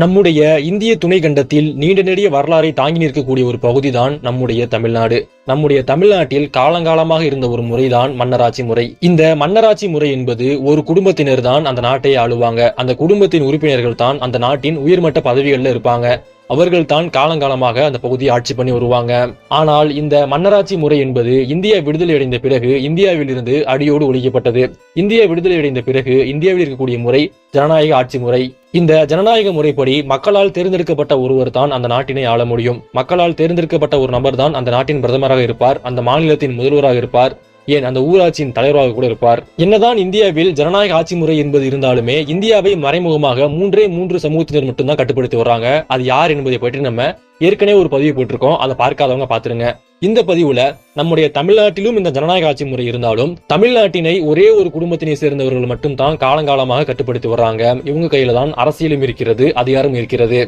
நம்முடைய இந்திய துணை கண்டத்தில் நீண்ட நெடிய வரலாறை தாங்கி நிற்கக்கூடிய ஒரு பகுதிதான் நம்முடைய தமிழ்நாடு. நம்முடைய தமிழ்நாட்டில் காலங்காலமாக இருந்த ஒரு முறைதான் மன்னராட்சி முறை. இந்த மன்னராட்சி முறை என்பது ஒரு குடும்பத்தினர் தான் அந்த நாட்டை ஆளுவாங்க. அந்த குடும்பத்தின் உறுப்பினர்கள் தான் அந்த நாட்டின் உயர்மட்ட பதவிகளில் இருப்பாங்க. அவர்கள் தான் காலங்காலமாக அந்த பகுதியை ஆட்சி பண்ணி வருவாங்க. ஆனால் இந்த மன்னராட்சி முறை என்பது இந்தியா விடுதலை அடைந்த பிறகு இந்தியாவில் இருந்து அடியோடு ஒழிக்கப்பட்டது. இந்தியா விடுதலை அடைந்த பிறகு இந்தியாவில் இருக்கக்கூடிய முறை ஜனநாயக ஆட்சி முறை. இந்த ஜனநாயக முறைப்படி மக்களால் தேர்ந்தெடுக்கப்பட்ட ஒருவர் தான் அந்த நாட்டினை ஆள முடியும். மக்களால் தேர்ந்தெடுக்கப்பட்ட ஒரு நபர் தான் அந்த நாட்டின் பிரதமராக இருப்பார். அந்த மாநிலத்தின் முதல்வராக இருப்பார். ஏன் அந்த ஊராட்சியின் தலைவராக கூட இருப்பார். என்னதான் இந்தியாவில் ஜனநாயக ஆட்சி முறை என்பது இருந்தாலுமே இந்தியாவை மறைமுகமாக மூன்றே மூன்று சமூகத்தினர் மட்டும்தான் கட்டுப்படுத்தி வர்றாங்க. அது யார் என்பதை பற்றி நம்ம ஏற்கனவே ஒரு பதிவு போட்டிருக்கோம். அதை பார்க்காதவங்க பாத்துருங்க இந்த பதிவுல நம்முடைய தமிழ்நாட்டிலும் இந்த ஜனநாயக ஆட்சி முறை இருந்தாலும் தமிழ்நாட்டினை ஒரே ஒரு குடும்பத்தினை சேர்ந்தவர்கள் மட்டும் தான் காலங்காலமாக கட்டுப்படுத்தி வர்றாங்க. இவங்க கையில தான் அரசியலும் இருக்கிறது அதிகாரம் இருக்கிறது.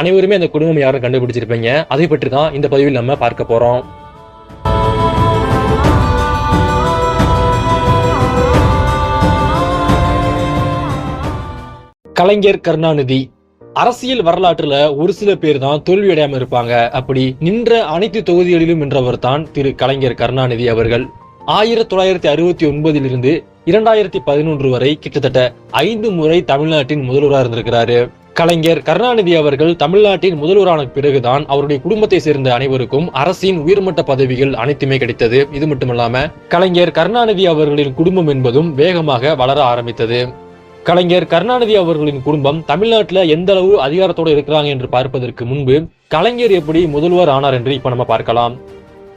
அனைவருமே அந்த குடும்பம் யாரும் கண்டுபிடிச்சிருப்பீங்க. அதை பற்றி தான் இந்த பதிவில் நம்ம பார்க்க போறோம். கலைஞர் கருணாநிதி. அரசியல் வரலாற்றுல ஒரு சில பேர் தான் தோல்வியடையாம இருப்பாங்க. அப்படி நின்ற அனைத்து தொகுதிகளிலும் நின்றவர் தான் திரு கலைஞர் கருணாநிதி அவர்கள். ஆயிரத்தி தொள்ளாயிரத்தி அறுபத்தி ஒன்பதிலிருந்து இரண்டாயிரத்தி பதினொன்று வரை கிட்டத்தட்ட ஐந்து முறை தமிழ்நாட்டின் முதல்வராக இருந்திருக்கிறாரு. கலைஞர் கருணாநிதி அவர்கள் தமிழ்நாட்டின் முதல்வரான பிறகுதான் அவருடைய குடும்பத்தை சேர்ந்த அனைவருக்கும் அரசின் உயர்மட்ட பதவிகள் அனைத்துமே கிடைத்தது. இது மட்டுமல்லாம கலைஞர் கருணாநிதி அவர்களின் குடும்பம் என்பதும் வேகமாக வளர ஆரம்பித்தது. கலைஞர் கருணாநிதி அவர்களின் குடும்பம் தமிழ்நாட்டில் எந்த அளவு அதிகாரத்தோடு இருக்கிறாங்க என்று பார்ப்பதற்கு முன்பு கலைஞர் எப்படி முதல்வர் ஆனார் என்று இப்ப நம்ம பார்க்கலாம்.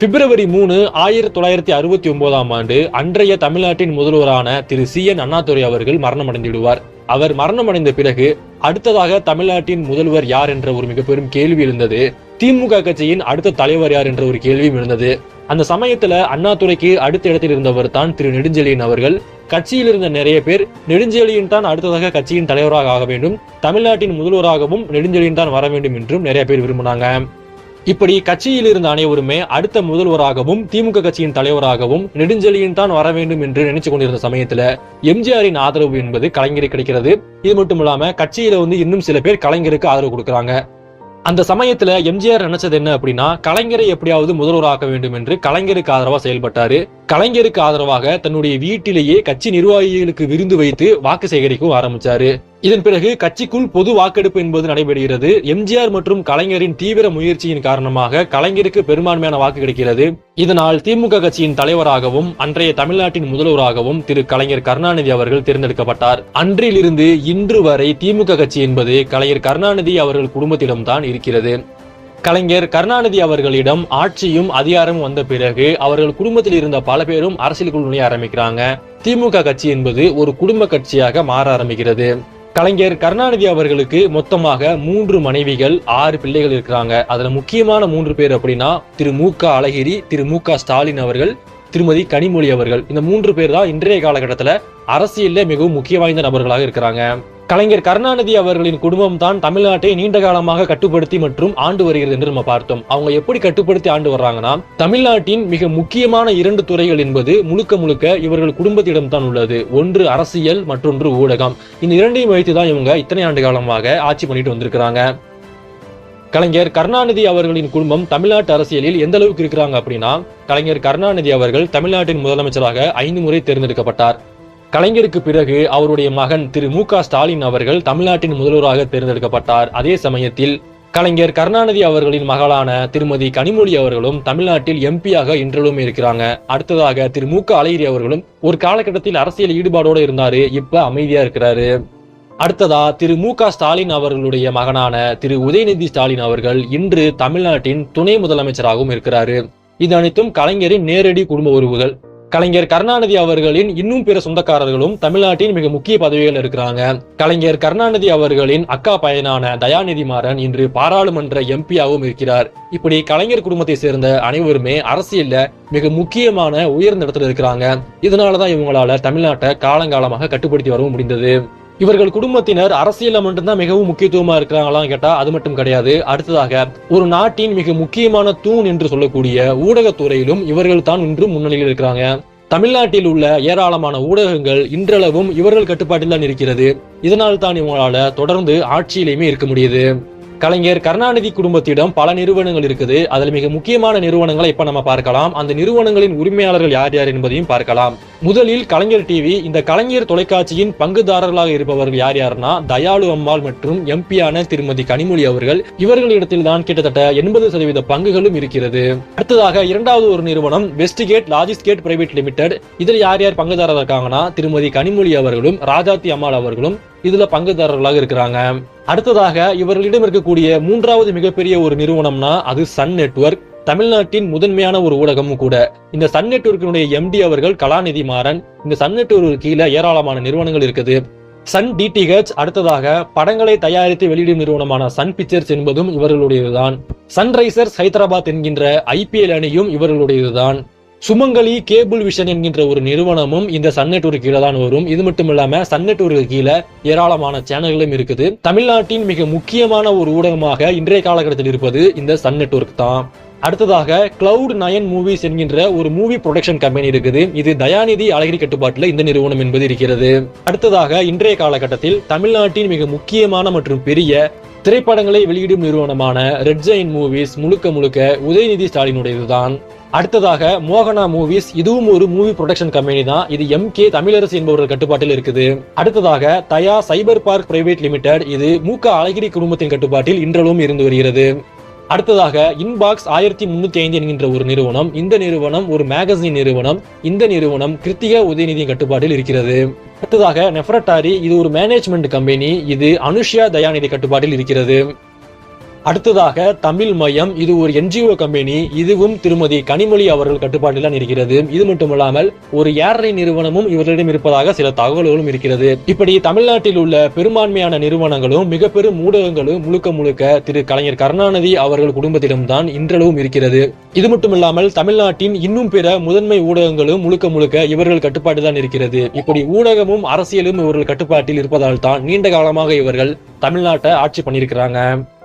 பிப்ரவரி மூணு ஆயிரத்தி தொள்ளாயிரத்தி அறுபத்தி ஒன்பதாம் ஆண்டு அன்றைய தமிழ்நாட்டின் முதல்வரான திரு சி என் அண்ணாதுரை அவர்கள் மரணமடைந்து விடுவார் அவர் மரணமடைந்த பிறகு அடுத்ததாக தமிழ்நாட்டின் முதல்வர் யார் என்ற ஒரு மிக பெரும் கேள்வி இருந்தது திமுக கட்சியின் அடுத்த தலைவர் யார் என்ற ஒரு கேள்வியும் இருந்தது அந்த சமயத்துல அண்ணாதுரைக்கு அடுத்த இடத்தில் இருந்தவர் தான் திரு நெடுஞ்செழியன் அவர்கள். கட்சியில் இருந்த நிறைய பேர் நெடுஞ்செழியின் தான் அடுத்ததாக கட்சியின் தலைவராக ஆக வேண்டும். தமிழ்நாட்டின் முதல்வராகவும் நெடுஞ்செழியின் தான் வர வேண்டும் என்றும் நிறைய பேர் விரும்பினாங்க. இப்படி கட்சியில் இருந்த அனைவருமே அடுத்த முதல்வராகவும் திமுக கட்சியின் தலைவராகவும் நெடுஞ்செழியின் தான் வர வேண்டும் என்று நினைச்சு கொண்டிருந்த சமயத்துல எம்ஜிஆரின் ஆதரவு என்பது கலைஞருக்கு கிடைக்கிறது. இது மட்டும் இல்லாம கட்சியில வந்து இன்னும் சில பேர் கலைஞருக்கு ஆதரவு கொடுக்கறாங்க. அந்த சமயத்துல எம்ஜிஆர் நினைச்சது என்ன அப்படின்னா கலைஞரை எப்படியாவது முதல்வராக்க வேண்டும் என்று கலைஞருக்கு ஆதரவா செயல்பட்டாரு. கலைஞருக்கு ஆதரவாக தன்னுடைய வீட்டிலேயே கட்சி நிர்வாகிகளுக்கு விருந்து வைத்து வாக்கு சேகரிக்கவும் ஆரம்பிச்சாரு. இதன் பிறகு கட்சிக்குள் பொது வாக்கெடுப்பு என்பது நடைபெறுகிறது. எம்ஜிஆர் மற்றும் கலைஞரின் தீவிர முயற்சியின் காரணமாக கலைஞருக்கு பெரும்பான்மையான வாக்கு கிடைக்கிறது. இதனால் திமுக கட்சியின் தலைவராகவும் அன்றைய தமிழ்நாட்டின் முதல்வராகவும் திரு கலைஞர் கருணாநிதி அவர்கள் தேர்ந்தெடுக்கப்பட்டார். அன்றிலிருந்து இன்று வரை திமுக கட்சி என்பது கலைஞர் கருணாநிதி அவர்கள் குடும்பத்திடம்தான் இருக்கிறது. கலைஞர் கருணாநிதி அவர்களிடம் ஆட்சியும் அதிகாரமும் வந்த பிறகு அவர்கள் குடும்பத்தில் இருந்த பல பேரும் அரசியலுக்குள் நுழைய ஆரம்பிக்கிறாங்க. திமுக கட்சி என்பது ஒரு குடும்ப கட்சியாக மாற ஆரம்பிக்கிறது. கலைஞர் கருணாநிதி அவர்களுக்கு மொத்தமாக மூன்று மனைவிகள் ஆறு பிள்ளைகள் இருக்கிறாங்க. அதுல முக்கியமான மூன்று பேர் அப்படின்னா திரு மு க அழகிரி திரு மு க ஸ்டாலின் அவர்கள் திருமதி கனிமொழி அவர்கள். இந்த மூன்று பேர் தான் இன்றைய காலகட்டத்தில் அரசியல்ல மிகவும் முக்கிய வாய்ந்த நபர்களாக இருக்கிறாங்க. கலைஞர் கருணாநிதி அவர்களின் குடும்பம் தான் தமிழ்நாட்டை நீண்ட காலமாக கட்டுப்படுத்தி மற்றும் ஆண்டு வருகிறது என்று நம்ம பார்த்தோம். அவங்க எப்படி கட்டுப்படுத்தி ஆண்டு வர்றாங்கன்னா தமிழ்நாட்டின் மிக முக்கியமான இரண்டு துறைகள் என்பது முழுக்க முழுக்க இவர்கள் குடும்பத்திடம் தான் உள்ளது. ஒன்று அரசியல் மற்றொன்று ஊடகம். இந்த இரண்டையும் வைத்து தான் இவங்க இத்தனை ஆண்டு காலமாக ஆட்சி பண்ணிட்டு வந்திருக்கிறாங்க. கலைஞர் கருணாநிதி அவர்களின் குடும்பம் தமிழ்நாட்டு அரசியலில் எந்த அளவுக்கு இருக்கிறாங்க அப்படின்னா கலைஞர் கருணாநிதி அவர்கள் தமிழ்நாட்டின் முதலமைச்சராக ஐந்து முறை தேர்ந்தெடுக்கப்பட்டார். கலைஞருக்கு பிறகு அவருடைய மகன் திரு மு க ஸ்டாலின் அவர்கள் தமிழ்நாட்டின் முதல்வராக தேர்ந்தெடுக்கப்பட்டார். அதே சமயத்தில் கலைஞர் கருணாநிதி அவர்களின் மகளான திருமதி கனிமொழி அவர்களும் தமிழ்நாட்டில் எம்பியாக இன்றளவும் இருக்கிறாங்க. அடுத்ததாக திரு மு க அழகிரி அவர்களும் ஒரு காலகட்டத்தில் அரசியல் ஈடுபாடோடு இருந்தாரு இப்ப அமைதியா இருக்கிறாரு. அடுத்ததா திரு மு க ஸ்டாலின் அவர்களுடைய மகனான திரு உதயநிதி ஸ்டாலின் அவர்கள் இன்று தமிழ்நாட்டின் துணை முதலமைச்சராகவும் இருக்கிறாரு. இது அனைத்தும் கலைஞரின் நேரடி குடும்ப உறவுகள். கலைஞர் கருணாநிதி அவர்களின் இன்னும் பிற சொந்தக்காரர்களும் தமிழ்நாட்டின் மிக முக்கிய பதவிகள் இருக்கிறாங்க. கலைஞர் கருணாநிதி அவர்களின் அக்கா பையனான தயாநிதி மாறன் இன்று பாராளுமன்ற எம்பியாகவும் இருக்கிறார். இப்படி கலைஞர் குடும்பத்தை சேர்ந்த அனைவருமே அரசியல்ல மிக முக்கியமான உயர்ந்த இடத்துல இருக்கிறாங்க. இதனாலதான் இவங்களால தமிழ்நாட்டை காலங்காலமாக கட்டுப்படுத்தி வரவும் முடிந்தது. இவர்கள் குடும்பத்தினர் அரசியல்ல மட்டும்தான் மிகவும் முக்கியத்துவமா இருக்கிறாங்களான்னு கேட்டா அது மட்டும் கிடையாது. அடுத்ததாக ஒரு நாட்டின் மிக முக்கியமான தூண் என்று சொல்லக்கூடிய ஊடகத்துறையிலும் இவர்கள் தான் இன்று முன்னணியில் இருக்கிறாங்க. தமிழ்நாட்டில் உள்ள ஏராளமான ஊடகங்கள் இன்றளவும் இவர்கள் கட்டுப்பாட்டில் தான் இருக்கிறது. இதனால் தான் இவங்களால தொடர்ந்து ஆட்சியிலையுமே இருக்க முடியுது. கலைஞர் கருணாநிதி குடும்பத்திடம் பல நிறுவனங்கள் இருக்குது. அதில் மிக முக்கியமான நிறுவனங்களை இப்ப நம்ம பார்க்கலாம். அந்த நிறுவனங்களின் உரிமையாளர்கள் யார் யார் என்பதையும் பார்க்கலாம். முதலில் கலைஞர் டிவி இந்த கலைஞர் தொலைக்காட்சியின் பங்குதாரர்களாக இருப்பவர்கள் யார் யாருன்னா தயாளு அம்மாள் மற்றும் எம்பியான திருமதி கனிமொழி அவர்கள். இவர்களிடத்தில் தான் கிட்டத்தட்ட எண்பது சதவீத பங்குகளும் இருக்கிறது. அடுத்ததாக இரண்டாவது ஒரு நிறுவனம் வெஸ்டிகேட் லாஜிஸ்கேட் பிரைவேட் லிமிடெட் இதில் யார் யார் பங்குதாரர் இருக்காங்கன்னா திருமதி கனிமொழி அவர்களும் ராஜாத்தி அம்மாள் அவர்களும் இதுல பங்குதாரர்களாக இருக்கிறாங்க. அடுத்ததாக இவர்களிடம் இருக்கக்கூடிய மூன்றாவது மிகப்பெரிய ஒரு நிறுவனம்னா அது சன் நெட்வொர்க் தமிழ்நாட்டின் முதன்மையான ஒரு ஊடகமும் கூட இந்த சன் நெட்வொர்க்கினுடைய எம்டி அவர்கள் கலாநிதி மாறன் இந்த சன் நெட்வொர்க் கீழே ஏராளமான நிறுவனங்கள் இருக்குது. சன் டிடிஹெச் அடுத்ததாக படங்களை தயாரித்து வெளியிடும் நிறுவனமான சன் பிக்சர்ஸ் என்பதும் இவர்களுடையதுதான். சன்ரைசர்ஸ் ஹைதராபாத் என்கின்ற ஐபிஎல் அணியும் இவர்களுடையதுதான். சுமங்கலி கேபிள் விஷன் என்கின்ற ஒரு நிறுவனமும் இந்த சன் நெட்ஒர்க் கீழே தான் வரும். இது மட்டும் இல்லாம சன் நெட்வொர்க் கீழே ஏராளமான சேனல்களும் இருக்குது. தமிழ்நாட்டின் மிக முக்கியமான ஒரு ஊடகமாக இன்றைய காலகட்டத்தில் இருப்பது இந்த சன் நெட்வொர்க் தான். அடுத்ததாக கிளவுட் நயன் மூவிஸ் என்கின்ற ஒரு மூவி ப்ரொடக்ஷன் கம்பெனி இருக்குது. இது தயாநிதி அழகிரி கட்டுப்பாட்டில் இந்த நிறுவனம் என்பது இருக்கிறது. அடுத்ததாக இன்றைய காலகட்டத்தில் தமிழ்நாட்டின் மிக முக்கியமான மற்றும் பெரிய திரைப்படங்களை வெளியிடும் நிறுவனமான ரெட் ஜெயின் மூவிஸ் முழுக்க முழுக்க உதயநிதி ஸ்டாலினுடையதுதான். அடுத்ததாக மோகனா மூவிஸ் இதுவும் ஒரு மூவி ப்ரொடக்ஷன் கம்பெனி தான். இது எம் கே தமிழரசு என்பவர்கள் கட்டுப்பாட்டில் இருக்குது. அடுத்ததாக Daya cyber park private limited இது மூக்க அழகிரி குடும்பத்தின் கட்டுப்பாட்டில் இன்றளவும் இருந்து வருகிறது. அடுத்ததாக இன்பாக்ஸ் ஆயிரத்தி முன்னூத்தி ஐந்து என்கின்ற ஒரு நிறுவனம் இந்த நிறுவனம் ஒரு மேகசின் நிறுவனம் இந்த நிறுவனம் கிருத்திக உதயநிதியின் கட்டுப்பாட்டில் இருக்கிறது. அடுத்ததாக நெஃபரட்டாரி இது ஒரு மேனேஜ்மெண்ட் கம்பெனி இது அனுஷ்யா தயாநிதி கட்டுப்பாட்டில் இருக்கிறது. அடுத்ததாக தமிழ் மையம் இது ஒரு என்ஜிஓ கம்பெனி இதுவும் திருமதி கனிமொழி அவர்கள் கட்டுப்பாட்டில் தான் இருக்கிறது. இது மட்டுமல்லாமல் ஒரு ஏர்லை நிறுவனமும் இவர்களிடம் இருப்பதாக சில தகவல்களும் இருக்கிறது. இப்படி தமிழ்நாட்டில் உள்ள பெரும்பான்மையான நிறுவனங்களும் மிக பெரும் ஊடகங்களும் முழுக்க முழுக்க திரு கலைஞர் கருணாநிதி அவர்கள் குடும்பத்திடம்தான் இன்றளவும் இருக்கிறது. இது மட்டுமில்லாமல் தமிழ்நாட்டின் இன்னும் பிற முதன்மை ஊடகங்களும் முழுக்க முழுக்க இவர்கள் கட்டுப்பாட்டில் தான் இருக்கிறது. இப்படி ஊடகமும் அரசியலும் இவர்கள் கட்டுப்பாட்டில் இருப்பதால் தான் நீண்ட காலமாக இவர்கள் தமிழ்நாட்டை ஆட்சி பண்ணியிருக்கிறாங்க.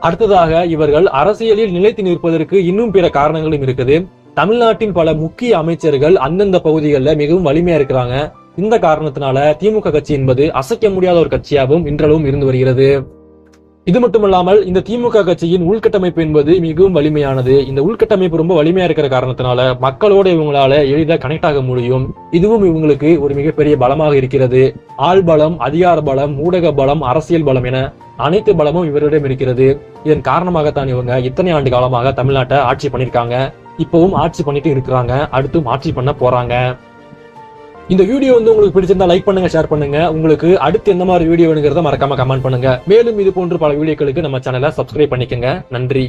அடுத்ததாக இவர்கள் அரசியலில் நிலைத்து நிற்பதற்கு இன்னும் பிற காரணங்களும் இருக்குது. தமிழ்நாட்டின் பல முக்கிய அமைச்சர்கள் அந்தந்த பகுதிகளில் மிகவும் வலிமையா இருக்கிறாங்க. இந்த காரணத்தினால திமுக கட்சி என்பது அசைக்க முடியாத ஒரு கட்சியாகவும் இன்றளவும் இருந்து வருகிறது. இது மட்டுமல்லாமல் இந்த திமுக கட்சியின் உள்கட்டமைப்பு என்பது மிகவும் வலிமையானது. இந்த உள்கட்டமைப்பு ரொம்ப வலிமையா இருக்கிற காரணத்தினால மக்களோட இவங்களால எளிதாக கனெக்ட் ஆக முடியும். இதுவும் இவங்களுக்கு ஒரு மிகப்பெரிய பலமாக இருக்கிறது. ஆள் பலம் அதிகார பலம் ஊடக பலம் அரசியல் பலம் என அனைத்து பலமும் இவரிடம் இருக்கிறது. இதன் காரணமாகத்தான் இவங்க இத்தனை ஆண்டு காலமாக தமிழ்நாட்டை ஆட்சி பண்ணியிருக்காங்க. இப்பவும் ஆட்சி பண்ணிட்டு இருக்கிறாங்க. அடுத்தும் ஆட்சி பண்ண போறாங்க. இந்த வீடியோ வந்து உங்களுக்கு பிடிச்சிருந்தா லைக் பண்ணுங்க ஷேர் பண்ணுங்க. உங்களுக்கு அடுத்து எந்த மாதிரி வீடியோ வேணுங்கிறத மறக்காம கமெண்ட் பண்ணுங்க. மேலும் இது போன்ற பல வீடியோக்களுக்கு நம்ம சேனலை சப்ஸ்கிரைப் பண்ணிக்கங்க. நன்றி.